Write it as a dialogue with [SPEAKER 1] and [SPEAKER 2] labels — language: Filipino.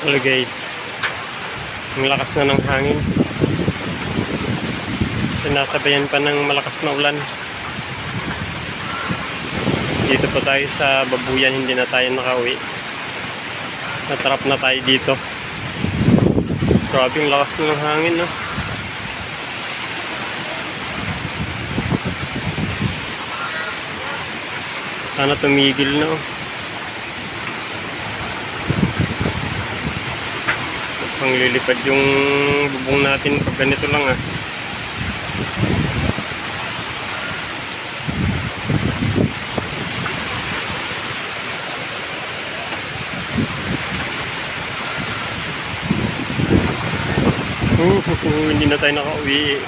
[SPEAKER 1] Hello guys. Ang lakas na ng hangin. Sinasabayan pa ng malakas na ulan. Dito po tayo sa babuyan, hindi na tayo nakauwi. Natrap na tayo dito. Grabe ang lakas na ng hangin, no? Sana tumigil na, oh. Panglilipad yung bubong natin pag ganito lang ah. Uh, hindi na tayo nakauwi.